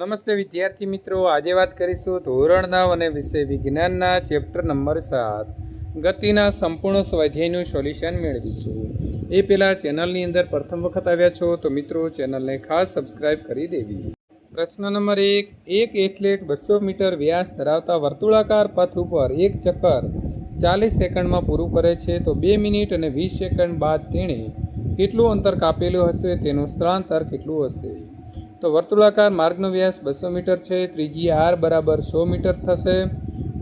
નમસ્તે વિદ્યાર્થી મિત્રો. આજે વાત કરીશું ધોરણ નવ અને વિષય વિજ્ઞાનના ચેપ્ટર નંબર સાત. ગતિના સંપૂર્ણ સ્વાધ્યાયનું સોલ્યુશન મેળવીશું. એ પહેલાં ચેનલની અંદર પ્રથમ વખત આવ્યા છો તો મિત્રો ચેનલને ખાસ સબસ્ક્રાઇબ કરી દેવી. પ્રશ્ન નંબર એક એક એથલેટ બસો મીટર વ્યાસ ધરાવતા વર્તુળાકાર પથ ઉપર એક ચક્કર ચાલીસ સેકન્ડમાં પૂરું કરે છે તો બે મિનિટ અને વીસ સેકન્ડ બાદ તેણે કેટલું અંતર કાપેલું હશે? તેનું સ્થળાંતર કેટલું હશે? તો વર્તુળાકાર માર્ગનો વ્યાસ બસો મીટર છે, ત્રીજી આર બરાબર સો મીટર થશે.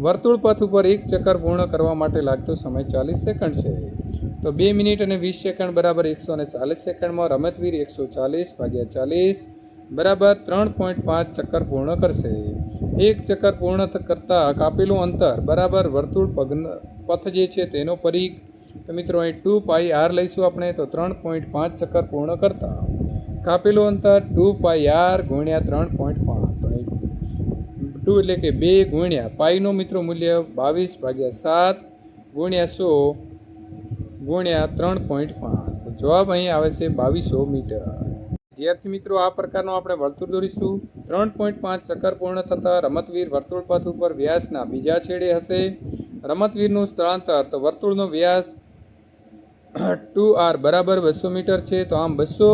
વર્તુળ પથ ઉપર એક ચક્કર પૂર્ણ કરવા માટે લાગતો સમય ચાલીસ સેકન્ડ છે. તો બે મિનિટ અને વીસ સેકન્ડ બરાબર એકસો અને ચાલીસ સેકન્ડમાં રમતવીર એકસો ચાલીસ ભાગ્યા ચાલીસ બરાબર ત્રણ પોઈન્ટ પાંચ ચક્કર પૂર્ણ કરશે. એક ચક્કર પૂર્ણ કરતાં કાપેલું અંતર બરાબર વર્તુળ પગ પથ જે છે તેનો પરિઘ. તો મિત્રો અહીં ટુ પાઈ આર લઈશું આપણે, તો ત્રણ પોઈન્ટ પાંચ ચક્કર પૂર્ણ કરતા. કાપેલું અંતર ટુ પાઈ આર ગુણ્યા ત્રણ પોઈન્ટ પાંચ. તો ટુ એટલે કે બે ગુણ્યા પાઈનું મિત્રો મૂલ્ય બાવીસ ભાગ્યા સાત ગુણ્યા સો ગુણ્યા ત્રણ પોઈન્ટ પાંચ. તો જવાબ અહીં આવે છે બાવીસો મીટર. વિદ્યાર્થી મિત્રો, આ પ્રકારનો આપણે વર્તુળ દોરીશું. ત્રણ પોઈન્ટ પાંચ ચક્કર પૂર્ણ થતાં રમતવીર વર્તુળ પથ ઉપર વ્યાસના બીજા છેડે હશે. રમતવીરનું સ્થળાંતર, તો વર્તુળનો વ્યાસ ટુ આર બરાબર બસો મીટર છે. તો આમ બસો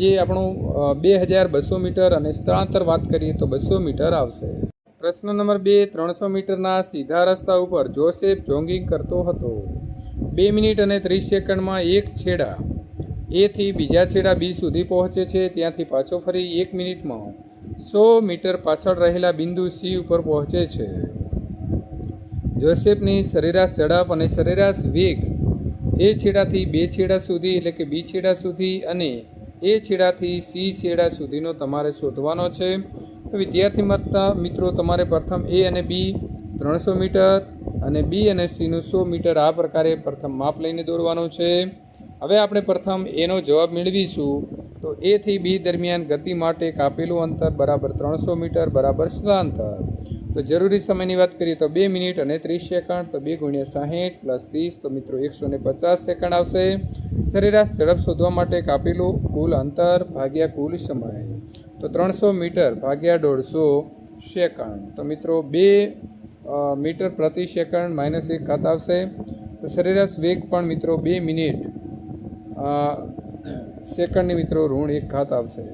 જે આપણું બે હજાર બસો મીટર અને સ્થળાંતર વાત કરીએ તો બસો મીટર આવશે. પ્રશ્ન નંબર બે, ત્રણસો મીટરના સીધા રસ્તા ઉપર જોસેફ જોગિંગ કરતો હતો. બે મિનિટ અને ત્રીસ સેકન્ડમાં એક છેડા એથી બીજા છેડા બી સુધી પહોંચે છે, ત્યાંથી પાછો ફરી એક મિનિટમાં સો મીટર પાછળ રહેલા બિંદુ સી ઉપર પહોંચે છે. જોસેફની સરેરાશ ઝડપ અને સરેરાશ વેગ એ છેડાથી બે છેડા સુધી એટલે કે બી છેડા સુધી અને એ છેડાથી સી છેડા સુધીનો તમારે શોધવાનો છે. તો વિદ્યાર્થી મળતા મિત્રો, તમારે પ્રથમ એ અને બી ત્રણસો મીટર અને બી અને સીનું સો મીટર આ પ્રકારે પ્રથમ માપ લઈને દોરવાનું છે. હવે આપણે પ્રથમ એનો જવાબ મેળવીશું. તો એથી બી દરમિયાન ગતિ માટે કાપેલું અંતર બરાબર ત્રણસો મીટર, બરાબર સ્થળાંતર. તો જરૂરી સમયની વાત કરીએ તો બે મિનિટ અને ત્રીસ સેકન્ડ, તો બે ગુણ્યા સાહીઠ પ્લસ ત્રીસ, તો મિત્રો એકસો ને પચાસ સેકન્ડ આવશે. સરેરાશ ઝડપ શોધવા માટે કાપેલું કુલ અંતર ભાગ્યા કુલ સમય. તો ત્રણસો મીટર ભાગ્યા દોઢસો સેકન્ડ. તો મિત્રો બે મીટર પ્રતિ સેકન્ડ માઇનસ એક ખાત આવશે. તો સરેરાશ વેગ પણ મિત્રો બે મિનિટ સેકન્ડની મિત્રો ઋણ એક ખાત આવશે.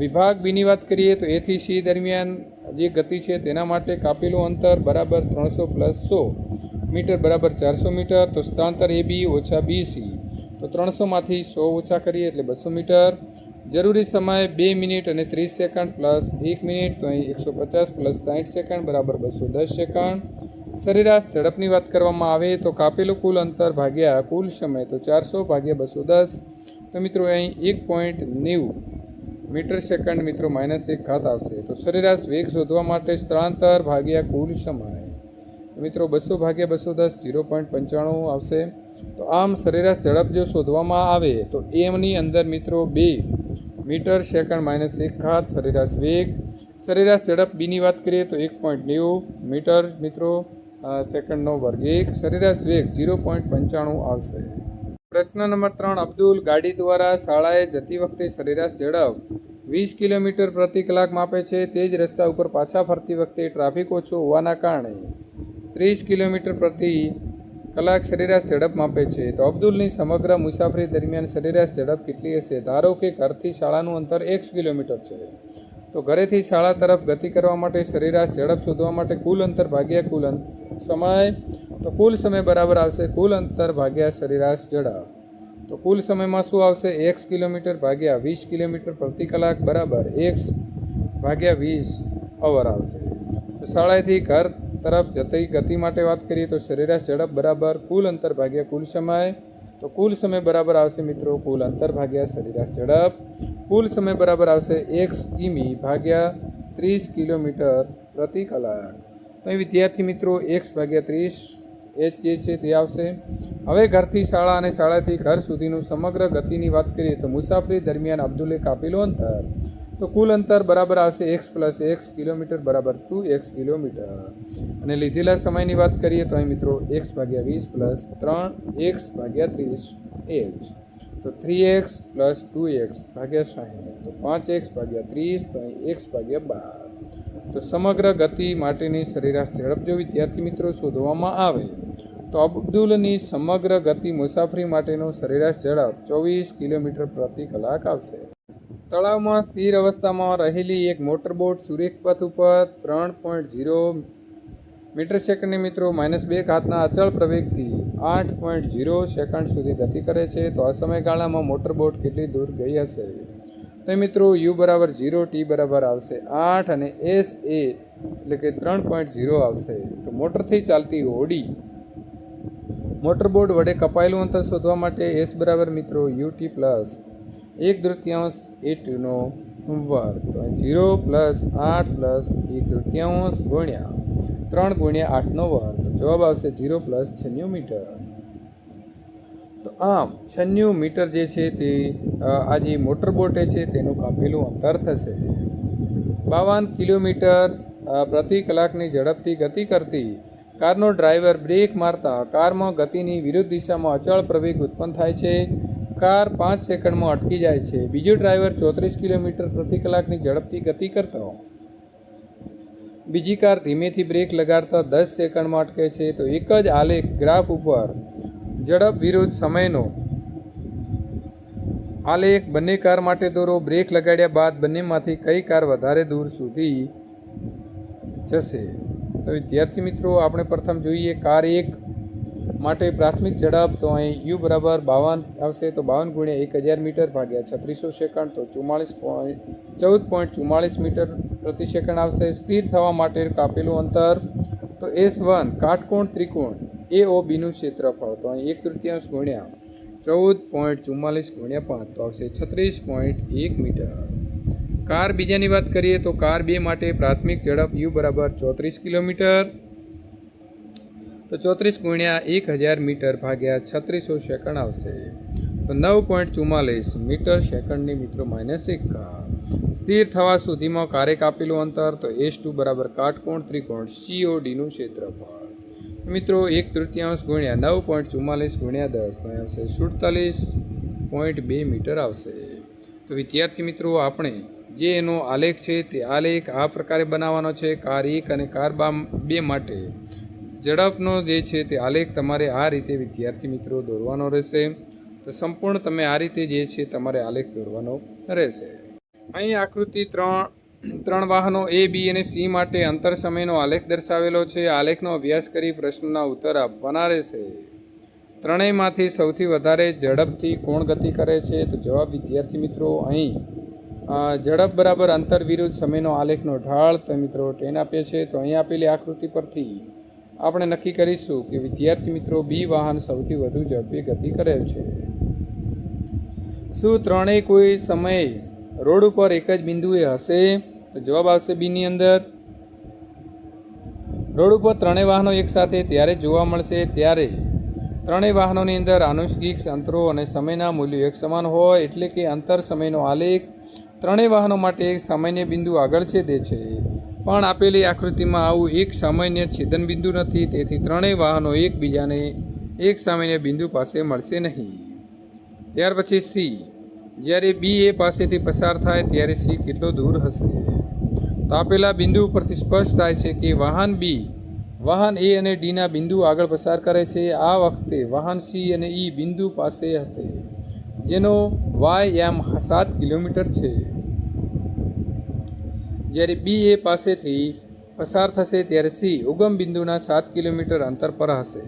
વિભાગ બીની વાત કરીએ તો એથી સી દરમિયાન જે ગતિ છે તેના માટે કાપેલું અંતર બરાબર ત્રણસો પ્લસ સો મીટર બરાબર ચારસો મીટર, તો સ્થળાંતર એ બી ઓછા બી સી. તો ત્રણસોમાંથી સો ઓછા કરીએ એટલે બસો મીટર. જરૂરી સમય બે મિનિટ અને ત્રીસ સેકન્ડ પ્લસ એક મિનિટ, તો અહીં એકસો પચાસ પ્લસ સાઠ સેકન્ડ બરાબર બસો દસ સેકન્ડ. સરેરાશ ઝડપની વાત કરવામાં આવે તો કાપેલું કુલ અંતર ભાગ્યા કુલ સમય, તો ચારસો ભાગ્યા બસો દસ. તો મિત્રો, અહીં એક પોઈન્ટ નેવું. મીટર સેકન્ડ મિત્રો માઇનસ એક ઘાત આવશે. તો સરેરાશ વેગ શોધવા માટે સ્થળાંતર ભાગ્યા કુલ સમય. મિત્રો બસો ભાગ્યા બસો દસ જીરો પોઈન્ટ પંચાણું આવશે. તો આમ સરેરાશ ઝડપ જો શોધવામાં આવે, તો એમની અંદર મિત્રો બે મીટર સેકન્ડ માઇનસ એક ઘાત સરેરાશ વેગ. સરેરાશ ઝડપ બીની વાત કરીએ તો એક પોઈન્ટ નેવું મીટર મિત્રો સેકન્ડનો વર્ગ એક. સરેરાશ વેગ ઝીરો પોઈન્ટ પંચાણું આવશે. પ્રશ્ન નંબર ત્રણ, અબ્દુલ ગાડી દ્વારા શાળાએ જતી વખતે સરેરાશ ઝડપ વીસ કિલોમીટર પ્રતિ કલાક માપે છે. તે જ રસ્તા ઉપર પાછા ફરતી વખતે ટ્રાફિક ઓછો હોવાના કારણે ત્રીસ કિલોમીટર પ્રતિ કલાક સરેરાશ ઝડપ માપે છે. તો અબ્દુલની સમગ્ર મુસાફરી દરમિયાન સરેરાશ ઝડપ કેટલી હશે? ધારો કે ઘરથી શાળાનું અંતર એક કિલોમીટર છે. તો ઘરેથી શાળા તરફ ગતિ કરવા માટે સરેરાશ ઝડપ શોધવા માટે કુલ અંતર ભાગ્યા કુલ સમય તો કુલ સમય બરાબર આવશે કુલ અંતર ભાગ્યા સરેરાશ ઝડપ તો કુલ સમયમાં શું આવશે? એક્સ કિલોમીટર ભાગ્યા વીસ કિલોમીટર પ્રતિ કલાક બરાબર એક્સ ભાગ્યા વીસ અવર આવશે. તો શાળાએથી ઘર તરફ જતી ગતિ માટે વાત કરીએ તો સરેરાશ ઝડપ બરાબર કુલ અંતર ભાગ્યા કુલ સમય. તો કુલ સમય બરાબર આવશે મિત્રો કુલ અંતર ભાગ્યા સરેરાશ ઝડપ કુલ સમય બરાબર આવશે એક્સ કિમી ભાગ્યા ત્રીસ કિલોમીટર પ્રતિ કલાક. તો અહીં વિદ્યાર્થી મિત્રો એક્સ ભાગ્યા ત્રીસ એચ જે છે, તે આવશે. હવે ઘરથી શાળા અને શાળાથી ઘર સુધીનું સમગ્ર ગતિની વાત કરીએ તો મુસાફરી દરમિયાન અબ્દુલે કાપેલું અંતર. તો કુલ અંતર બરાબર આવશે એક્સ પ્લસ એક્સ કિલોમીટર બરાબર ટુ એક્સ કિલોમીટર. અને લીધેલા સમયની વાત કરીએ તો અહીં મિત્રો એક્સ ભાગ્યા વીસ પ્લસ ત્રણ એક્સ ભાગ્યા ત્રીસ એચ તો three X plus two X ભાગ્યા સાહીઠ. તો પાંચ એક્સ ભાગ્યા ત્રીસ, તો અહીં એક્સ ભાગ્યા બાર. તો સમગ્ર ગતિ માટેની સરેરાશ ઝડપ જો વિદ્યાર્થી મિત્રો શોધવામાં આવે, તો અબ્દુલની સમગ્ર ગતિ મુસાફરી માટેનો સરેરાશ ઝડપ ચોવીસ કિલોમીટર પ્રતિ કલાક આવશે. તળાવમાં સ્થિર અવસ્થામાં રહેલી એક મોટરબોટ સુરેખપથ ઉપર ત્રણ પોઈન્ટ ઝીરો મીટર સેકન્ડની મિત્રો માઇનસ બે ઘાતના અચળ પ્રવેગથી આઠ પોઈન્ટ ઝીરો સેકન્ડ સુધી ગતિ કરે છે, તો આ સમયગાળામાં મોટરબોટ કેટલી દૂર ગઈ હશે? તો મિત્રો યુ બરાબર ઝીરો ટી બરાબર આવશે આઠ અને એસ એ એટલે કે ત્રણ પોઈન્ટ ઝીરો આવશે. તો મોટરથી ચાલતી હોડી મોટરબોર્ડ વડે કપાયેલું અંતર શોધવા માટે એસ બરાબર મિત્રો યુ ટી પ્લસ એક તૃતીયાંશ એ ટીનો વર્ગ. તો ઝીરો પ્લસ આઠ પ્લસ એક તૃતીયાંશ ગુણ્યા ત્રણ ગુણ્યા આઠનો વર્ગ. જવાબ આવશે ઝીરો પ્લસ છન્નું મીટર. તો આમ, છન્નું મીટર જે છે તે આ જે મોટર બોટે છે તેનું કાપેલું અંતર થશે. બાવન કિલોમીટર પ્રતિ કલાકની ઝડપથી ગતિ કરતી કારનો ડ્રાઈવર બ્રેક મારતા કારમાં ગતિની વિરુદ્ધ દિશામાં અચળ પ્રવેગ ઉત્પન્ન થાય છે. કાર પાંચ સેકન્ડમાં અટકી જાય છે. બીજો ડ્રાઈવર ચોત્રીસ કિલોમીટર પ્રતિ કલાકની ઝડપથી ગતિ કરતો. બીજી કાર ધીમેથી બ્રેક લગાડતા દસ સેકન્ડમાં અટકે છે. તો એક જ આલેખ ગ્રાફ ઉપર ઝડપ વિરુદ્ધ સમયનો. આલેખ બંને કાર માટે દોરો. બ્રેક લગાડ્યા બાદ બંનેમાંથી કઈ કાર વધારે દૂર સુધી જશે? તો વિદ્યાર્થી મિત્રો, આપણે પ્રથમ જોઈએ કાર એક માટે પ્રાથમિક ઝડપ. તો અહીં યુ બરાબર બાવન આવશે. તો બાવન ગુણ્યા એક હજાર મીટર ભાગ્યા છત્રીસો સેકન્ડ. તો ચુમ્માળીસ પોઈન્ટ, ચૌદ પોઈન્ટ ચુમ્માળીસ મીટર પ્રતિ સેકન્ડ આવશે. સ્થિર થવા માટે કાપેલું અંતર. તો એસ વન, કાટકોણ ત્રિકોણ. એ ઓ બીનું ક્ષેત્રફળ તો અહીં એક તૃતીયાંશ ગુણ્યા ચૌદ પોઈન્ટ ચુમ્માલીસ ગુણ્યા પાંચ, તો આવશે છત્રીસ પોઈન્ટ એક મીટર. કાર બીજાની વાત કરીએ તો કાર બે માટે પ્રાથમિક ઝડપ યુ બરાબર ચોત્રીસ કિલોમીટર. તો ચોત્રીસ ગુણ્યા એક હજાર મીટર ભાગ્યા છત્રીસો સેકન્ડ આવશે. તો નવ પોઈન્ટ ચુમ્માલીસ મીટર સેકન્ડની મિત્રો માઇનસ એક સ્થિર થવા સુધીમાં કારે કાપેલું અંતર તો એસ ટુ બરાબર કાટકોણ ત્રિકોણ સીઓડીનું ક્ષેત્રફળ. મિત્રો, એક તૃતીયાંશ ગુણ્યા નવ પોઈન્ટ ચુમ્માલીસ ગુણ્યા દસ, તો આવશે સુડતાલીસ પોઈન્ટ બે મીટર આવશે. તો વિદ્યાર્થી મિત્રો, આપણે જે એનો આલેખ છે, તે આલેખ આ પ્રકારે બનાવવાનો છે, કાર એક અને કાર બામ બે માટે. ઝડપનો જે છે, તે આલેખ તમારે આ રીતે વિદ્યાર્થી મિત્રો દોરવાનો રહેશે. તો સંપૂર્ણ તમે આ રીતે જે છે, તમારે આલેખ દોરવાનો રહેશે. અહીં આકૃતિ ત્રણ ત્રણ વાહનો એ બી અને સી માટે અંતર સમયનો આલેખ દર્શાવેલો છે. આલેખનો અભ્યાસ કરી પ્રશ્નના ઉત્તર આપવાના રહેશે. ત્રણેયમાંથી સૌથી વધારે ઝડપથી કોણ ગતિ કરે છે? તો જવાબ વિદ્યાર્થી મિત્રો અહીં. ઝડપ બરાબર અંતર વિરુદ્ધ સમયનો આલેખનો ઢાળ તો મિત્રો ટેન આપે છે તો અહીં આપેલી આકૃતિ પરથી આપણે નક્કી કરીશું કે વિદ્યાર્થી મિત્રો બી વાહન સૌથી વધુ ઝડપી ગતિ કરે છે. શું ત્રણેય કોઈ સમયે રોડ ઉપર એક જ બિંદુએ હશે? તો જવાબ આવશે બીની અંદર. રોડ ઉપર ત્રણેય વાહનો એકસાથે ત્યારે જોવા મળશે ત્યારે ત્રણેય વાહનોની અંદર આનુષંગિક અંતરો અને સમયના મૂલ્યો એક સમાન હોય એટલે કે અંતર સમયનો આલેખ ત્રણેય વાહનો માટે સામાન્ય બિંદુ આગળ છે તે છે. પણ આપેલી આકૃતિમાં આવું એક સામાન્ય છેદન બિંદુ નથી, તેથી ત્રણેય વાહનો એકબીજાને એક સામાન્ય બિંદુ પાસે મળશે નહીં. ત્યાર પછી સી. જ્યારે બી એ પાસેથી પસાર થાય, ત્યારે સી કેટલો દૂર હશે? તો આપેલા બિંદુ પરથી સ્પષ્ટ થાય છે કે વાહન બી વાહન એ અને ડીના બિંદુ આગળ પસાર કરે છે. આ વખતે વાહન સી અને ઈ બિંદુ પાસે હશે, જેનો વાય એમ સાત કિલોમીટર છે. જ્યારે બી એ પાસેથી પસાર થશે, ત્યારે સી ઉગમ બિંદુના સાત કિલોમીટર અંતર પર હશે.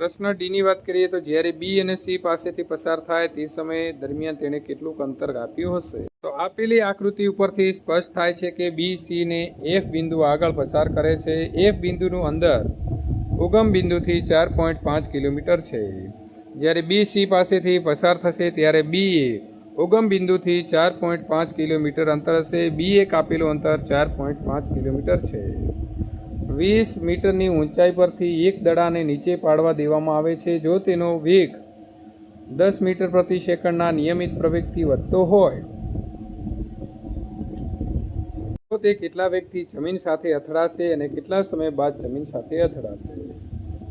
પ્રશ્ન ડીની વાત કરીએ તો જ્યારે બી અને સી પાસેથી પસાર થાય તે સમયે દરમિયાન તેણે કેટલુંક અંતર કાપ્યું હશે? તો આપેલી આકૃતિ ઉપરથી સ્પષ્ટ થાય છે કે બી, સી ને એફ બિંદુ આગળ પસાર કરે છે. એફ બિંદુનું અંદર ઉગમ બિંદુથી ચાર પોઈન્ટ પાંચ કિલોમીટર છે. જ્યારે બી, સી પાસેથી પસાર થશે ત્યારે બી એ ઉગમ બિંદુથી ચાર પોઈન્ટ પાંચ કિલોમીટર અંતર હશે. બી એ કાપેલું અંતર ચાર પોઈન્ટ પાંચ કિલોમીટર છે. વીસ મીટરની ઊંચાઈ પરથી એક દડાને નીચે પાડવા દેવામાં આવે છે. જો તેનો વેગ દસ મીટર પ્રતિ સેકન્ડના નિયમિત પ્રવેગથી વધતો હોય, તો તે કેટલા વેગથી જમીન સાથે અથડાશે અને કેટલા સમય બાદ જમીન સાથે અથડાશે?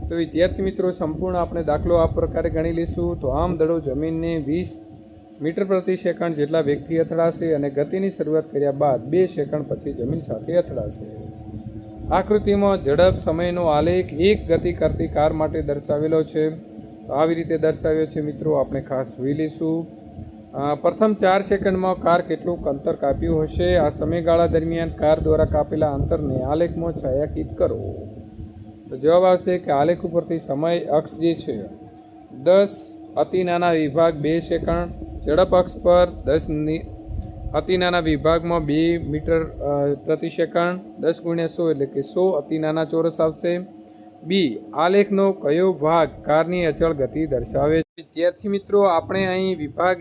તો વિદ્યાર્થી મિત્રો, સંપૂર્ણ આપણે દાખલો આ પ્રકારે ગણી લઈશું. તો આમ દડો જમીનને વીસ મીટર પ્રતિ સેકન્ડ જેટલા વેગથી અથડાશે અને ગતિની શરૂઆત કર્યા બાદ બે સેકન્ડ પછી જમીન સાથે અથડાશે. આકૃતિમાં ઝડપ, સમયનો આલેખ, એક ગતિ કરતી કાર માટે દર્શાવેલો છે. તો આવી રીતે દર્શાવ્યો છે મિત્રો, આપણે ખાસ જોઈ લઈશું. પ્રથમ ચાર સેકન્ડમાં કાર કેટલું અંતર કાપ્યું હશે? આ સમયગાળા દરમિયાન કાર દ્વારા કાપેલા અંતરને આલેખમાં છાયાંકિત કરો. તો જવાબ આવશે કે આલેખ ઉપરથી સમય અક્ષ જે છે, દસ અતિ નાના વિભાગ બે સેકન્ડ, ઝડપ અક્ષ પર દસ અતિ નાના વિભાગમાં બે મીટર પ્રતિ સેકન્ડ, દસ ગુણ્યા સો એટલે કે સો અતિ નાના ચોરસ આવશે. બી આલેખનો કયો ભાગ કારની અચળ ગતિ દર્શાવે છે? વિદ્યાર્થી મિત્રો, આપણે અહીં વિભાગ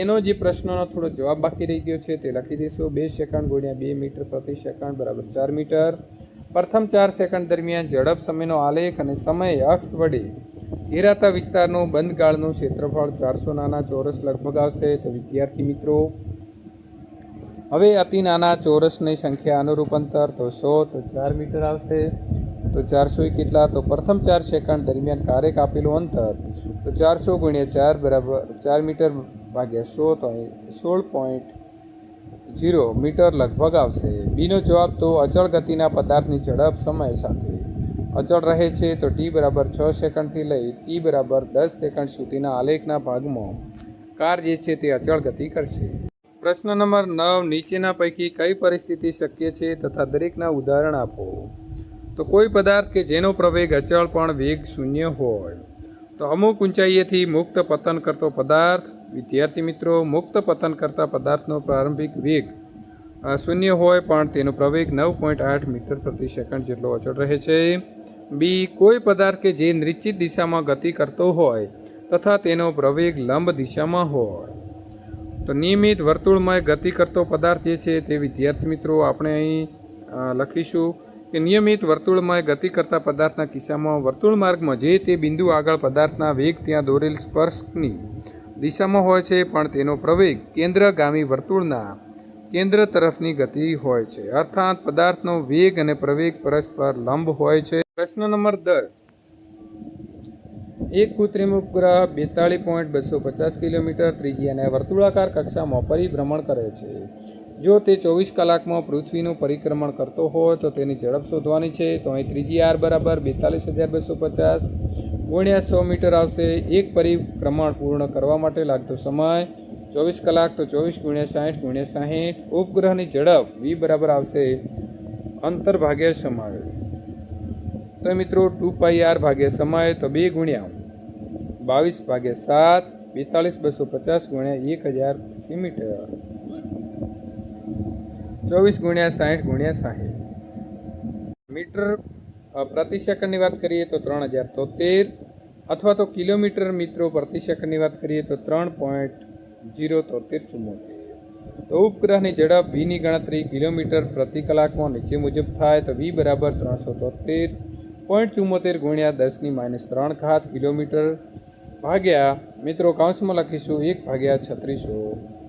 એનો જે પ્રશ્નનો થોડો જવાબ બાકી રહી ગયો છે તે લખી દઈશું. બે સેકન્ડ ગુણ્યા બે મીટર પ્રતિ સેકન્ડ બરાબર ચાર મીટર. પ્રથમ ચાર સેકન્ડ દરમિયાન ઝડપ, સમયનો આલેખ અને સમય અક્ષ વડે ઘેરાતા વિસ્તારનું બંધગાળનું ક્ષેત્રફળ ચારસો નાના ચોરસ લગભગ આવશે. તો વિદ્યાર્થી મિત્રો હવે અતિ નાના ચોરસની સંખ્યા અનુરૂપ અંતર તો સો, તો ચાર મીટર આવશે. તો ચારસો કેટલા? તો પ્રથમ ચાર સેકન્ડ દરમિયાન કારે કાપેલું અંતર તો ચારસો ગુણ્યા ચાર બરાબર ચાર મીટર ભાગ્યા સો, તો સોળ પોઈન્ટ જીરો મીટર લગભગ આવશે. બીનો જવાબ તો અચળ ગતિના પદાર્થની ઝડપ સમય સાથે. અચળ રહે છે તો ટી બરાબર છ સેકન્ડથી લઈ ટી બરાબર દસ સેકન્ડ સુધીના આલેખના ભાગમાં. કાર જે છે તે અચળ ગતિ કરશે. પ્રશ્ન નંબર નવ, નીચેના પૈકી કઈ પરિસ્થિતિ શક્ય છે તથા દરેકના ઉદાહરણ આપો. તો કોઈ પદાર્થ કે જેનો પ્રવેગ અચળ પણ વેગ શૂન્ય હોય, તો અમુક ઊંચાઈએથી મુક્ત પતન કરતો પદાર્થ, વિદ્યાર્થી મિત્રો, મુક્ત પતન કરતા પદાર્થનો પ્રારંભિક વેગ શૂન્ય હોય પણ તેનો પ્રવેગ નવ પોઈન્ટ આઠ મીટર પ્રતિ સેકન્ડ જેટલો અચળ રહે છે. બી, કોઈ પદાર્થ કે જે નિશ્ચિત દિશામાં ગતિ કરતો હોય તથા તેનો પ્રવેગ લંબ દિશામાં હોય તો નિયમિત વર્તુળમય ગતિ કરતો પદાર્થ જે છે તે વિદ્યાર્થી મિત્રો આપણે અહીં લખીશું કે નિયમિત વર્તુળમય ગતિ કરતા પદાર્થના કિસ્સામાં વર્તુળ માર્ગમાં જે તે બિંદુ આગળ પદાર્થના વેગ ત્યાં દોરેલ સ્પર્શની દિશામાં હોય છે, પણ તેનો પ્રવેગ કેન્દ્રગામી વર્તુળના કેન્દ્ર તરફની ગતિ હોય છે. અર્થાત પદાર્થનો વેગ અને પ્રવેગ પરસ્પર લંબ હોય છે. પ્રશ્ન નંબર દસ. એક કૃત્રિમ ઉપગ્રહ બેતાળીસ પોઈન્ટ બસો પચાસ કિલોમીટર ત્રિજ્યાના વર્તુળાકાર કક્ષામાં પરિભ્રમણ કરે છે. જો તે ચોવીસ કલાકમાં પૃથ્વીનું પરિક્રમણ કરતો હોય તો તેની ઝડપ શોધવાની છે. તો અહીં ત્રીજી આર બરાબર બેતાલીસ હજાર બસો પચાસ ગુણ્યા સો મીટર આવશે. એક પરિભ્રમણ પૂર્ણ કરવા માટે લાગતો સમય ચોવીસ કલાક તો ચોવીસ ગુણ્યા સાહીઠ ગુણ્યા સાહીઠ. ઉપગ્રહની ઝડપ વી બરાબર આવશે અંતર ભાગ્યા સમય. તો મિત્રો ટુ પાઈ આર ભાગ્યા સમય તો બે ગુણ્યા બાવીસ ભાગે સાત બેતાલીસ બસો પચાસ ગુણ્યા એક હજાર પચીસ મીટર. ચોવીસ ગુણ્યા સાહીઠ ગુણ્યા સાહીઠ. મીટર પ્રતિ સેકન્ડની વાત કરીએ તો ત્રણ હજાર તોતેર અથવા તો કિલોમીટર મિત્રો પ્રતિ સેકન્ડની વાત કરીએ તો ત્રણ પોઈન્ટ જીરો તોતેર ચુમ્મોતેર તો ઉપગ્રહની ઝડપ વીની ગણતરી કિલોમીટર પ્રતિ કલાકમાં નીચે મુજબ થાય તો વી બરાબર ત્રણસો તોતેર. પોઈન્ટ ચુમ્મોતેર ગુણ્યા દસની માઇનસ ત્રણ ખાત કિલોમીટર ભાગ્યા. મિત્રો કાંસમાં લખીશું, એક ભાગ્યા છત્રીસો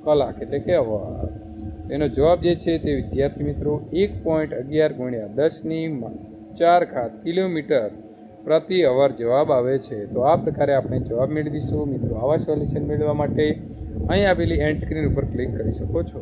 કલાક, એટલે કે અવર એનો જવાબ જે છે તે વિદ્યાર્થી મિત્રો, એક પોઈન્ટ અગિયાર ગુણ્યા દસની ચાર ખાત કિલોમીટર પ્રતિ અવર જવાબ આવે છે. તો આ પ્રકારે આપણે જવાબ મેળવીશું. મિત્રો, આવા સોલ્યુશન મેળવવા માટે અહીં આપેલી એન્ડ સ્ક્રીન ઉપર ક્લિક કરી શકો છો.